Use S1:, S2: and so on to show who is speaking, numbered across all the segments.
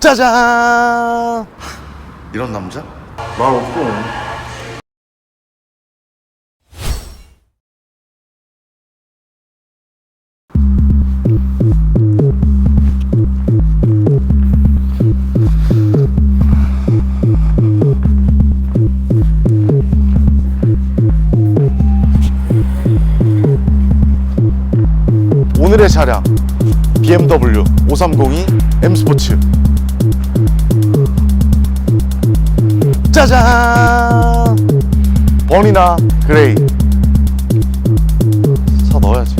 S1: 짜잔! 이런 남자? 말 없어. 오늘의 차량 BMW 530이 M 스포츠. 짜잔! 버니나 그레이. 차 넣어야지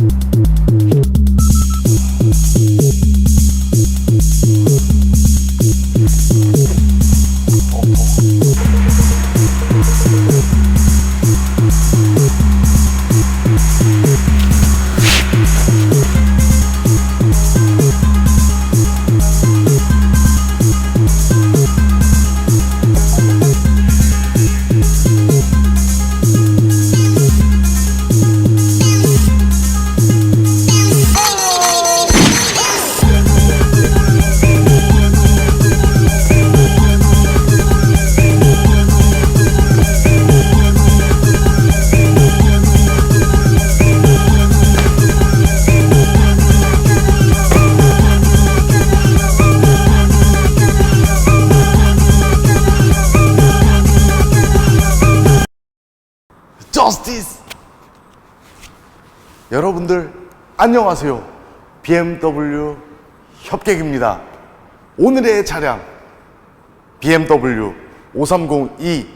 S1: 저스티스 여러분들 안녕하세요. BMW 협객입니다. 오늘의 차량 BMW 530e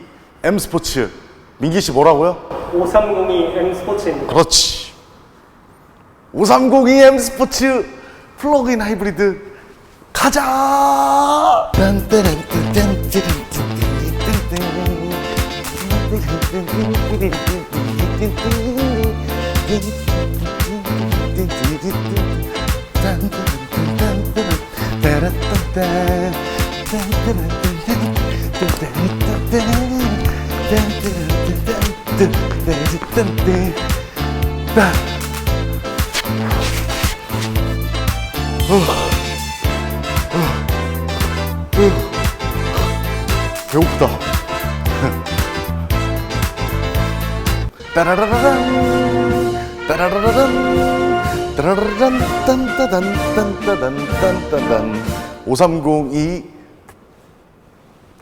S1: M 스포츠. 민기 씨 뭐라고요?
S2: 5302 M 스포츠입니다.
S1: 그렇지. 530e M 스포츠 플러그인 하이브리드. 가자 배고프다. 따라라란 따라라란 따라라란 딴따단 딴따단 딴따단 5302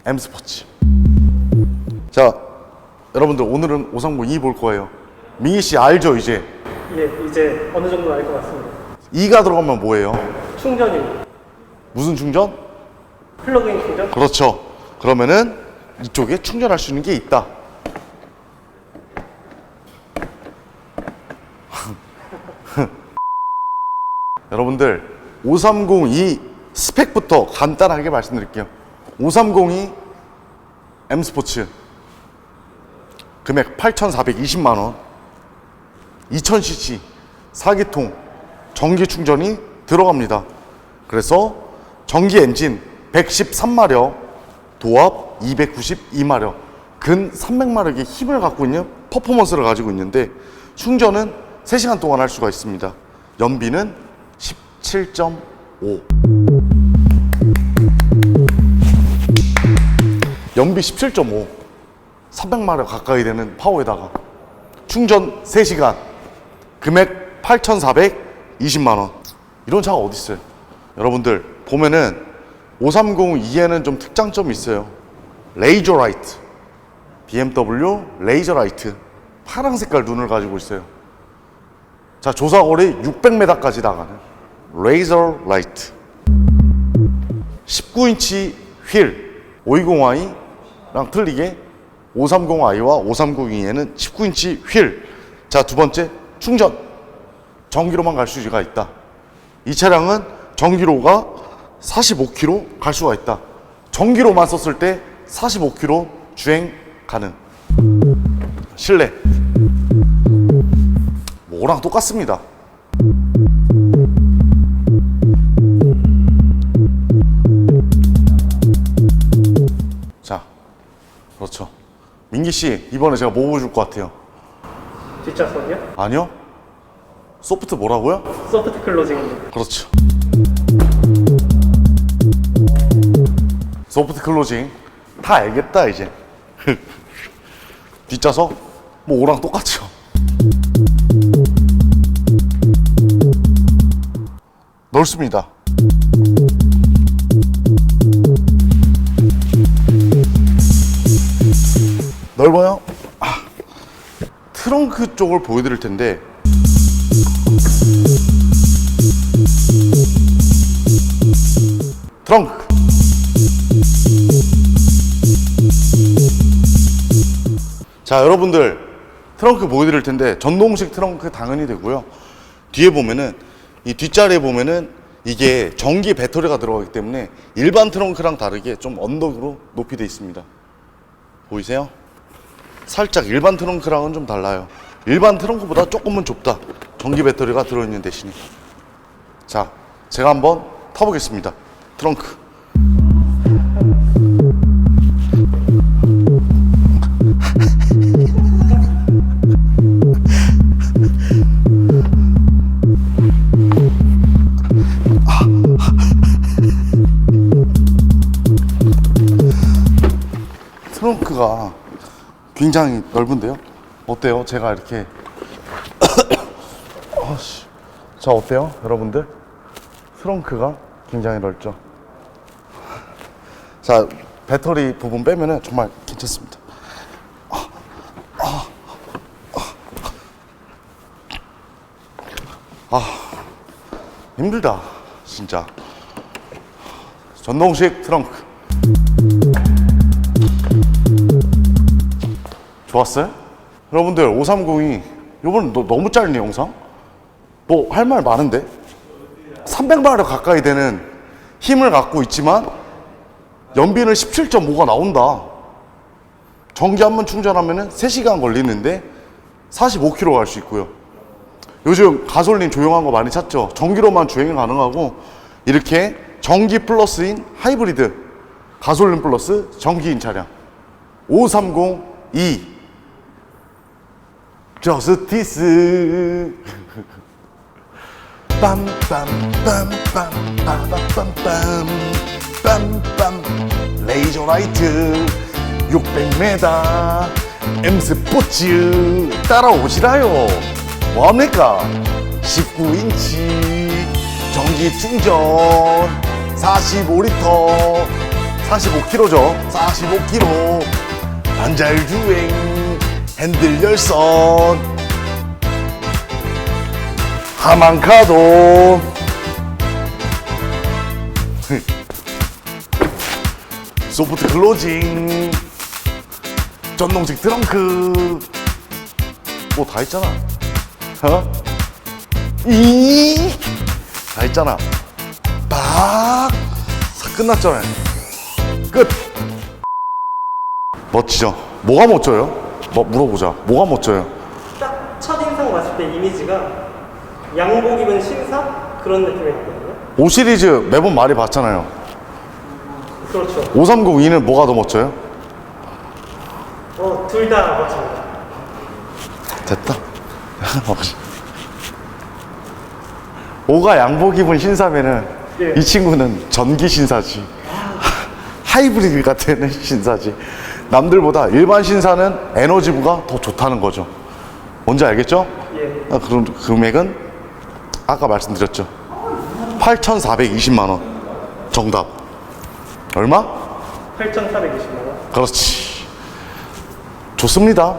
S1: M 스포츠. 자, 여러분들 오늘은 5302 볼 거예요. 민희 씨 알죠 이제?
S2: 예, 이제 어느 정도 알 것 같습니다.
S1: 2가 들어가면 뭐예요?
S2: 충전입니다.
S1: 무슨 충전?
S2: 플러그인 충전?
S1: 그렇죠. 그러면은 이쪽에 충전할 수 있는 게 있다. 여러분들 5302 스펙부터 간단하게 말씀드릴게요. 5302 M 스포츠 금액 8,420만 원. 2000cc 4기통 전기 충전이 들어갑니다. 그래서 전기 엔진 113마력, 도합 292마력, 근 300마력의 힘을 갖고 있는 퍼포먼스를 가지고 있는데 충전은 3시간 동안 할 수가 있습니다. 연비는 17.5. 연비 17.5. 300마력 가까이 되는 파워에다가 충전 3시간 금액 8,420만 원. 이런 차가 어디 있어요? 여러분들 보면은 530e에는 좀 특장점이 있어요. 레이저 라이트. BMW 레이저 라이트. 파란 색깔 눈을 가지고 있어요. 자, 조사거리 600m까지 나가는 레이저 라이트. 19인치 휠 520i랑 틀리게 530i와 530e에는 19인치 휠. 자, 두 번째 충전. 전기로만 갈 수가 있다. 이 차량은 전기로가 45km 갈 수가 있다. 전기로만 썼을 때 45km 주행 가능. 실내. 뭐랑 똑같습니다. 민기 씨, 이번에 제가 뭐 보여줄 것 같아요?
S2: 뒷좌석이요?
S1: 아니요. 소프트 뭐라고요?
S2: 소프트 클로징입니다.
S1: 그렇죠. 소프트 클로징 다 알겠다 이제. 뒷좌석 뭐 오랑 똑같죠. 넓습니다. 넓어요? 아, 트렁크 쪽을 보여드릴 텐데 트렁크 자 여러분들 트렁크 보여드릴 텐데 전동식 트렁크 당연히 되고요 뒤에 보면은 이 뒷자리에 보면은 이게 전기 배터리가 들어가기 때문에 일반 트렁크랑 다르게 좀 언덕으로 높이 되어 있습니다 보이세요? 살짝 일반 트렁크랑은 좀 달라요. 일반 트렁크보다 조금은 좁다. 전기 배터리가 들어있는 대신에. 자 제가 한번 타보겠습니다. 트렁크 굉장히 넓은데요? 어때요? 제가 이렇게 아씨, 자 어때요, 여러분들? 트렁크가 굉장히 넓죠. 자 배터리 부분 빼면은 정말 괜찮습니다. 아 힘들다 진짜. 전동식 트렁크. 좋았어요? 여러분들 5302 이번엔 너, 너무 짧네 영상. 뭐 할 말 많은데? 300마력 가까이 되는 힘을 갖고 있지만 연비는 17.5가 나온다. 전기 한 번 충전하면 3시간 걸리는데 45km 갈 수 있고요. 요즘 가솔린 조용한 거 많이 찾죠? 전기로만 주행이 가능하고 이렇게 전기 플러스인 하이브리드 가솔린 플러스 전기인 차량. 5302 저스티스. 빰빰빰빰빰빰빰빰 빰빰 레이저 라이트 600m M 스포츠 따라오시라요. 뭐합니까? 19인치 전기 충전 45리터 45kg죠? 45kg 반잘 주행 핸들 열선. 하만카도. 소프트 클로징. 전동식 트렁크. 뭐다 있잖아. 어? 이다 있잖아. 딱. 다 끝났잖아요 끝. 멋지죠? 뭐가 멋져요? 뭐 물어보자 뭐가 멋져요?
S2: 딱 첫인상 봤을 때 이미지가 양복 입은 신사? 그런 느낌이 있거든요.
S1: 5 시리즈 매번 많이 봤잖아요
S2: 그렇죠.
S1: 5302는 뭐가 더 멋져요?
S2: 어, 둘다 멋집니다.
S1: 됐다. 5가 양복 입은 신사면은
S2: 예.
S1: 이 친구는 전기 신사지. 하이브리드 같은 신사지. 남들보다 일반 신사는 에너지부가 더 좋다는 거죠. 뭔지 알겠죠?
S2: 예.
S1: 아, 그럼 금액은 아까 말씀드렸죠. 8,420만 원. 정답. 얼마?
S2: 8,420만 원.
S1: 그렇지. 좋습니다.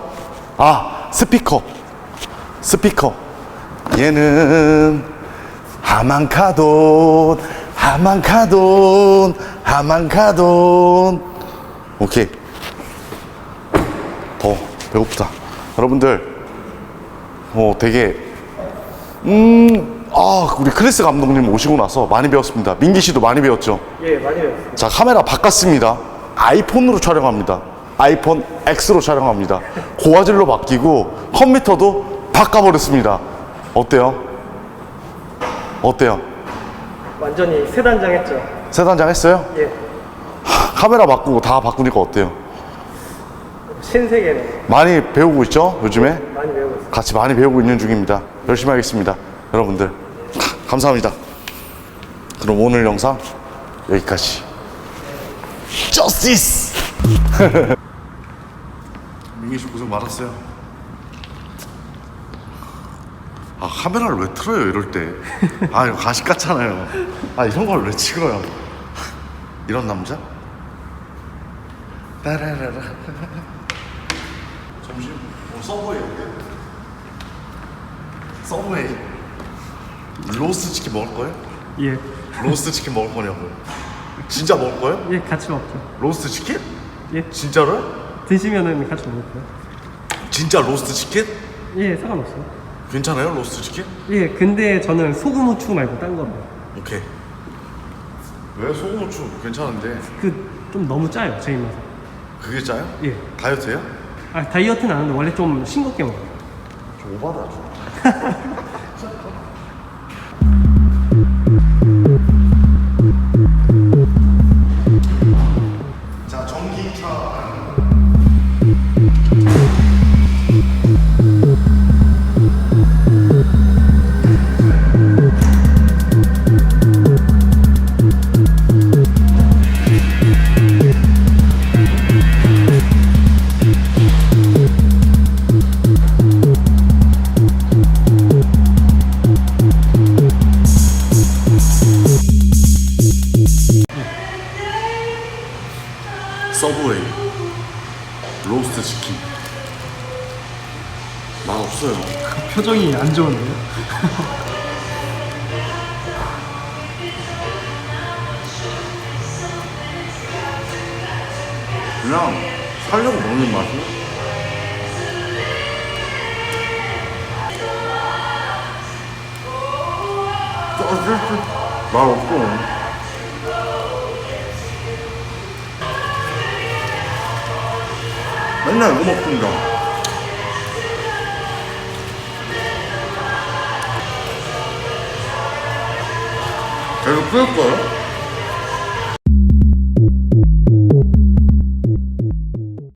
S1: 아, 스피커. 스피커. 얘는 하만카돈, 하만카돈, 하만카돈. 오케이. 더 배고프다. 여러분들, 어, 되게, 음, 아, 우리 크리스 감독님 오시고 나서 많이 배웠습니다. 민기 씨도 많이 배웠죠?
S2: 예, 많이 배웠습니다.
S1: 자 카메라 바꿨습니다 아이폰으로 촬영합니다 아이폰 X로 촬영합니다 고화질로 바뀌고 컴퓨터도 바꿔버렸습니다 어때요? 어때요?
S2: 완전히 세 단장 했죠.
S1: 세 단장 했어요?
S2: 예.
S1: 카메라 바꾸고 다 바꾸니까 어때요?
S2: 신세계네.
S1: 많이 배우고 있죠 요즘에?
S2: 많이 배우고 있습니다.
S1: 같이 많이 배우고 있는 중입니다 열심히 하겠습니다 여러분들 감사합니다. 그럼 오늘 영상 여기까지. 저스티스. 민기 씨 고생 많았어요. 아 카메라를 왜 틀어요 이럴 때? 아 이거 가식 같잖아요. 아 이런 걸 왜 찍어요? 이런 남자? 따라라라. 점심 어, 서브웨이 어때? 서브웨이 로스트 치킨 먹을 거예요?
S2: 예.
S1: 로스트 치킨 먹을 거냐고요? 진짜 먹을 거예요?
S2: 예, 같이 먹죠.
S1: 로스트 치킨?
S2: 예.
S1: 진짜로요?
S2: 드시면은 같이 먹을까요?
S1: 진짜 로스트 치킨?
S2: 예, 상관없어요.
S1: 괜찮아요 로스트 치킨?
S2: 예, 근데 저는 소금 후추 말고 딴 거로.
S1: 오케이 왜 소금 후추 괜찮은데
S2: 그 좀 너무 짜요, 제 입맛에.
S1: 그게 짜요?
S2: 예.
S1: 다이어트예요?
S2: 아, 다이어트는 안 하는데 원래 좀 싱겁게 먹어요.
S1: 좀 오바다 좀 서브웨이 로스트 치킨. 맛 없어요.
S2: 표정이 안 좋은데요?
S1: 그냥 살려고 먹는 맛이야 맛 없어 맨날 이거 먹습니다 계속 끌 거예요?